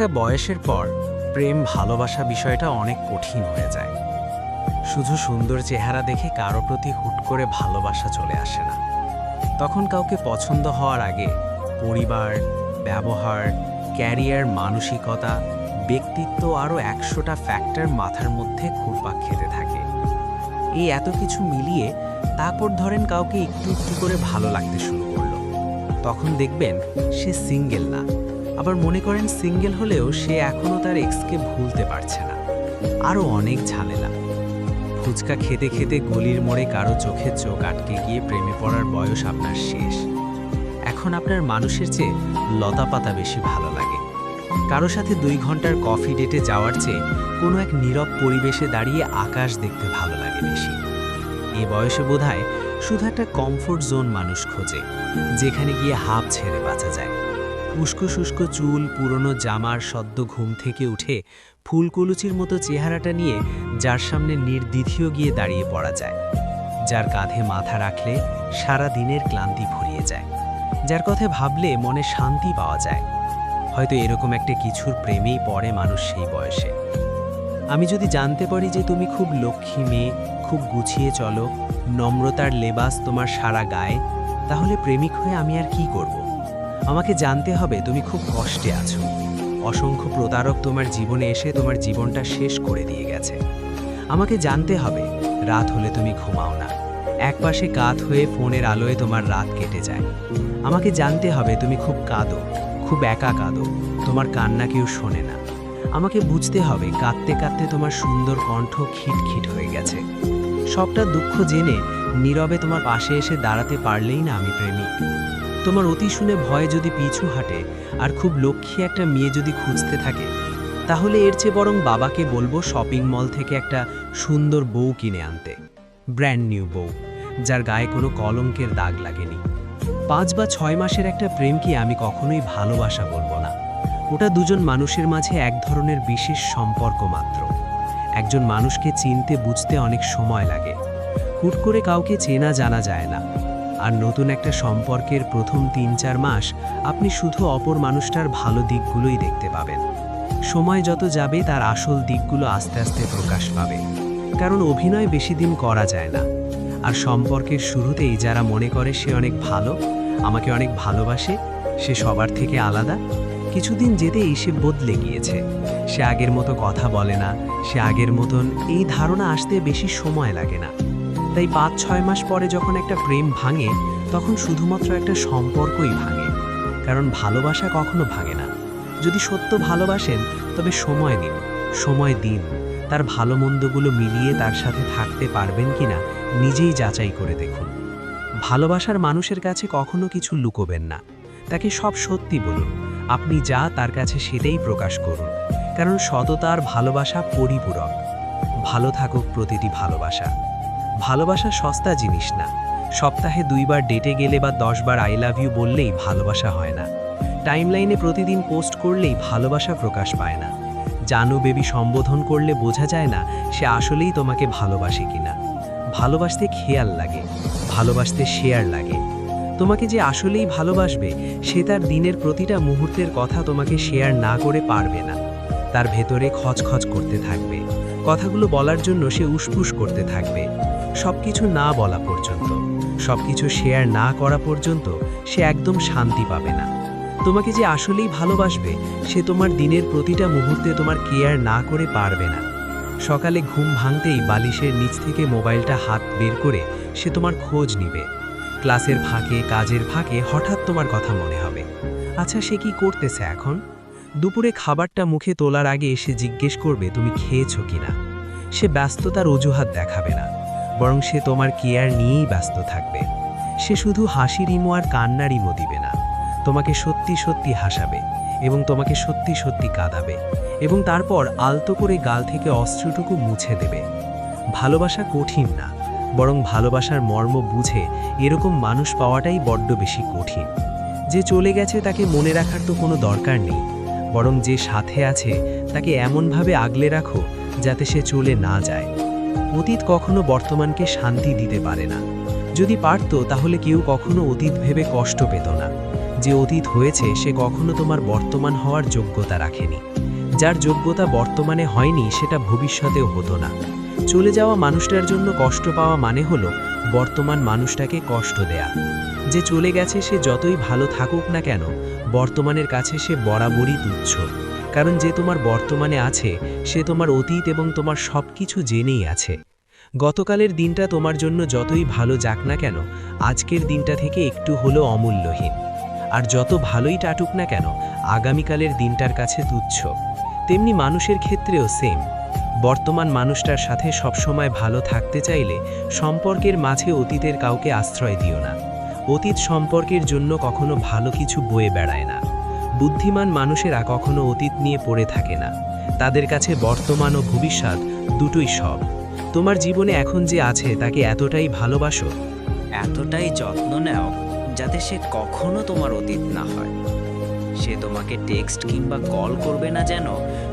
একটা বয়সের পর প্রেম ভালোবাসা বিষয়টা অনেক কঠিন হয়ে যায়। শুধু সুন্দর চেহারা দেখে কারও প্রতি হুট করে ভালোবাসা চলে আসে না। তখন কাউকে পছন্দ হওয়ার আগে পরিবার, ব্যবহার, ক্যারিয়ার, মানসিকতা, ব্যক্তিত্ব আরও একশোটা ফ্যাক্টর মাথার মধ্যে ঘুরপাক খেতে থাকে। এই এত কিছু মিলিয়ে তারপর ধরেন কাউকে একটু একটু করে ভালো লাগতে শুরু করল। তখন দেখবেন সে সিঙ্গেল না। আবার মনে করেন সিঙ্গেল হলেও সে এখনও তার এক্সকে ভুলতে পারছে না। আরও অনেক ঝামেলা। ফুচকা খেতে খেতে গলির মোড়ে কারও চোখে চোখ আটকে গিয়ে প্রেমে পড়ার বয়স আপনার শেষ। এখন আপনার মানুষের চেয়ে লতাপাতা বেশি ভালো লাগে। কারও সাথে দুই ঘণ্টার কফি ডেটে যাওয়ার চেয়ে কোনো এক নীরব পরিবেশে দাঁড়িয়ে আকাশ দেখতে ভালো লাগে বেশি। এ বয়সে বোধহয় শুধু একটা কমফোর্ট জোন মানুষ খোঁজে, যেখানে গিয়ে হাফ ছেড়ে বাঁচা যায়। উস্কো শুষ্ক চুল, পুরনো জামার সদ্য ঘুম থেকে উঠে ফুলকলুচির মতো চেহারাটা নিয়ে যার সামনে নির্দ্বিধীয় গিয়ে দাঁড়িয়ে পড়া যায়, যার কাঁধে মাথা রাখলে সারা দিনের ক্লান্তি ভরিয়ে যায়, যার কথা ভাবলে মনে শান্তি পাওয়া যায় হয়তো এরকম একটা কিছুর প্রেমেই পড়ে মানুষ সেই বয়সে আমি যদি জানতে পারি যে তুমি খুব লক্ষ্মী মেয়ে, খুব গুছিয়ে চলো, নম্রতার লেবাস তোমার সারা গায়ে, তাহলে প্রেমিক হয়ে আমি আর কি করব। আমাকে জানতে হবে তুমি খুব কষ্টে আছো। অসংখ্য প্রতারক তোমার জীবনে এসে তোমার জীবনটা শেষ করে দিয়ে গেছে। আমাকে জানতে হবে, রাত হলে তুমি ঘুমাও না। একপাশে কাত হয়ে ফোনের আলোয় তোমার রাত কেটে যায়। আমাকে জানতে হবে তুমি খুব কাঁদো, খুব একা কাঁদো, তোমার কান্না কেউ শোনে না। আমাকে বুঝতে হবে, কাঁদতে কাঁদতে তোমার সুন্দর কণ্ঠ খিটখিট হয়ে গেছে। সবটা দুঃখ জেনে নীরবে তোমার পাশে এসে দাঁড়াতে পারলেই না আমি প্রেমিক। তোমার অতি শুনে ভয় যদি পিছু হাঁটে, আর খুব লক্ষ্মী একটা মেয়ে যদি খুঁজতে থাকে, তাহলে এর চেয়ে বরং বাবাকে বলব শপিং মল থেকে একটা সুন্দর বউ কিনে আনতে। ব্র্যান্ড নিউ বউ, যার গায়ে কোনো কলঙ্কের দাগ লাগেনি। পাঁচ বা ছয় মাসের একটা প্রেমকে আমি কখনোই ভালোবাসা বলব না। ওটা দুজন মানুষের মাঝে এক ধরনের বিশেষ সম্পর্ক মাত্র। একজন মানুষকে চিনতে বুঝতে অনেক সময় লাগে। হুট করে কাউকে চেনা জানা যায় না। আর নতুন একটা সম্পর্কের প্রথম তিন চার মাস আপনি শুধু অপর মানুষটার ভালো দিকগুলোই দেখতে পাবেন। সময় যত যাবে, তার আসল দিকগুলো আস্তে আস্তে প্রকাশ পাবে। কারণ অভিনয় বেশি দিন করা যায় না। আর সম্পর্কের শুরুতেই যারা মনে করে সে অনেক ভালো, আমাকে অনেক ভালোবাসে, সে সবার থেকে আলাদা। কিছুদিন যেতেই সে বদলে গিয়েছে। সে আগের মতো কথা বলে না, সে আগের মতন এই ধারণা আসতে বেশি সময় লাগে না। তাই পাঁচ ছয় মাস পরে যখন একটা প্রেম ভাঙে, তখন শুধুমাত্র একটা সম্পর্কই ভাঙে। কারণ ভালোবাসা কখনো ভাঙে না। যদি সত্য ভালোবাসেন, তবে সময় দিন সময় দিন। তার ভালো মন্দগুলো মিলিয়ে তার সাথে থাকতে পারবেন কিনা, নিজেই যাচাই করে দেখুন। ভালোবাসার মানুষের কাছে কখনো কিছু লুকোবেন না। তাকে সব সত্যি বলুন। আপনি যা তার কাছে সেটাই প্রকাশ করুন। কারণ সততার ভালোবাসা পরিপূরক। ভালো থাকুক প্রতিটি ভালোবাসা। ভালোবাসা সস্তা জিনিস না। সপ্তাহে দুইবার ডেটে গেলে বা দশবার আই লাভ ইউ বললেই ভালোবাসা হয় না। টাইমলাইনে প্রতিদিন পোস্ট করলেই ভালোবাসা প্রকাশ পায় না। জানু বেবি সম্বোধন করলে বোঝা যায় না সে আসলেই তোমাকে ভালোবাসে কিনা। ভালোবাসতে খেয়াল লাগে, ভালোবাসতে শেয়ার লাগে। তোমাকে যে আসলেই ভালোবাসবে, সে তার দিনের প্রতিটা মুহূর্তের কথা তোমাকে শেয়ার না করে পারবে না। তার ভেতরে খচখচ করতে থাকবে। কথাগুলো বলার জন্য সে উসপুস করতে থাকবে। সবকিছু না বলা পর্যন্ত, সবকিছু শেয়ার না করা পর্যন্ত সে একদম শান্তি পাবে না। তোমাকে যে আসলেই ভালোবাসবে, সে তোমার দিনের প্রতিটা মুহূর্তে তোমার কেয়ার না করে পারবে না। সকালে ঘুম ভাঙতেই বালিশের নিচ থেকে মোবাইলটা হাত বের করে সে তোমার খোঁজ নিবে। ক্লাসের ফাঁকে, কাজের ফাঁকে হঠাৎ তোমার কথা মনে হবে। আচ্ছা সে কি করতেছে এখন? দুপুরে খাবারটা মুখে তোলার আগে এসে জিজ্ঞেস করবে তুমি খেয়েছো কিনা। সে ব্যস্ততার অজুহাত দেখাবে না। বরং সে তোমার কেয়ার নিয়েই ব্যস্ত থাকবে। সে শুধু হাসির ইমো আর কান্নার ইমো দিবে না। তোমাকে সত্যি সত্যি হাসাবে এবং তোমাকে সত্যি সত্যি কাঁদাবে এবং তারপর আলতো করে গাল থেকে অস্ত্রটুকু মুছে দেবে। ভালোবাসা কঠিন না, বরং ভালোবাসার মর্ম বুঝে এরকম মানুষ পাওয়াটাই বড্ড বেশি কঠিন। যে চলে গেছে তাকে মনে রাখার তো কোনো দরকার নেই, বরং যে সাথে আছে তাকে এমনভাবে আগলে রাখো যাতে সে চলে না যায়। অতীত কখনো বর্তমানকে শান্তি দিতে পারে না। যদি পারত, তাহলে কেউ কখনো অতীত ভেবে কষ্ট পেত না। যে অতীত হয়েছে, সে কখনো তোমার বর্তমান হওয়ার যোগ্যতা রাখেনি। যার যোগ্যতা বর্তমানে হয়নি, সেটা ভবিষ্যতেও হতো না। চলে যাওয়া মানুষটার জন্য কষ্ট পাওয়া মানে হলো, বর্তমান মানুষটাকে কষ্ট দেয়া। যে চলে গেছে, সে যতই ভালো থাকুক না কেন, বর্তমানের কাছে সে বরাবরই তুচ্ছ। কারণ যে তোমার বর্তমানে আছে, সে তোমার অতীত এবং তোমার সব কিছু জেনেই আছে। গতকালের দিনটা তোমার জন্য যতই ভালো যাক না কেন, আজকের দিনটা থেকে একটু হলো অমূল্যহীন। আর যত ভালোই টাটুক না কেন, আগামীকালের দিনটার কাছে তুচ্ছ। তেমনি মানুষের ক্ষেত্রেও সেম বর্তমান মানুষটার সাথে সবসময় ভালো থাকতে চাইলে সম্পর্কের মাঝে অতীতের কাউকে আশ্রয় দিও না। অতীত সম্পর্কের জন্য কখনো ভালো কিছু বয়ে বেড়ায় না। বুদ্ধিমান মানুষেরা কখনো অতীত নিয়ে পড়ে থাকে না। তাদের কাছে বর্তমান ও ভবিষ্যৎ দুটোই সব। তোমার জীবনে এখন যে আছে, তাকে এতটাই ভালোবাসো? এতটাই যত্ন নাও, যাতে সে কখনো তোমার অতীত না হয়। সে তোমাকে টেক্সট কিংবা কল করবে না যেন।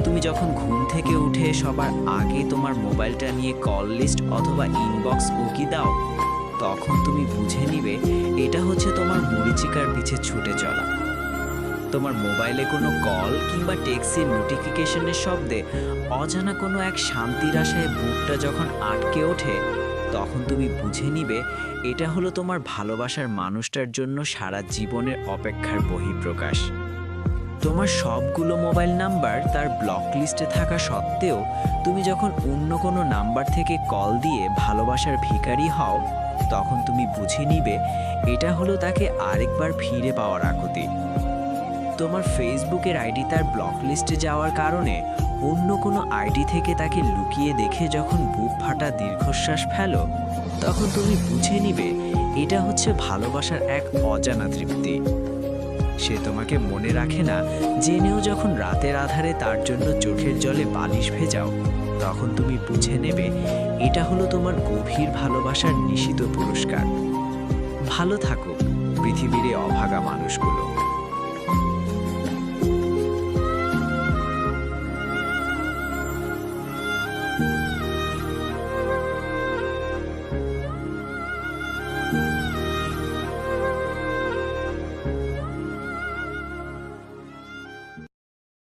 তুমি যখন ঘুম থেকে উঠে সবার আগে তোমার মোবাইলটা নিয়ে কল লিস্ট অথবা ইনবক্স উকি দাও, তখন তুমি বুঝে নিবে, এটা হচ্ছে তোমার মরিচিকার পিছে ছুটে চলা। তোমার মোবাইলে কোনো কল কিংবা টেক্সির নোটিফিকেশনের শব্দে অজানা কোনো এক শান্তির আশায় বুকটা যখন আটকে ওঠে, তখন তুমি বুঝে নিবে এটা হলো তোমার ভালোবাসার মানুষটার জন্য সারা জীবনের অপেক্ষার বহিঃপ্রকাশ। তোমার সবগুলো মোবাইল নাম্বার তার ব্লক লিস্টে থাকা সত্ত্বেও তুমি যখন অন্য কোনো নাম্বার থেকে কল দিয়ে ভালোবাসার ভিখারি হও, তখন তুমি বুঝে নিবে এটা হলো তাকে আরেকবার ফিরে পাওয়ার আকুতি। তোমার ফেসবুকের আইডি তার ব্লক লিস্টে যাওয়ার কারণে অন্য কোনো আইডি থেকে তাকে লুকিয়ে দেখে যখন বুক ফাটা দীর্ঘশ্বাস ফেলো, তখন তুমি বুঝে নিবে এটা হচ্ছে ভালোবাসার এক অজানা তৃপ্তি। সে তোমাকে মনে রাখে না, জেনেও যখন রাতের আধারে তার জন্য চোখের জলে বালিশ ভেজাও, তখন তুমি বুঝে নেবে এটা হলো তোমার গভীর ভালোবাসার নিশিত পুরস্কার। ভালো থাকুক পৃথিবীর অভাগা মানুষগুলো।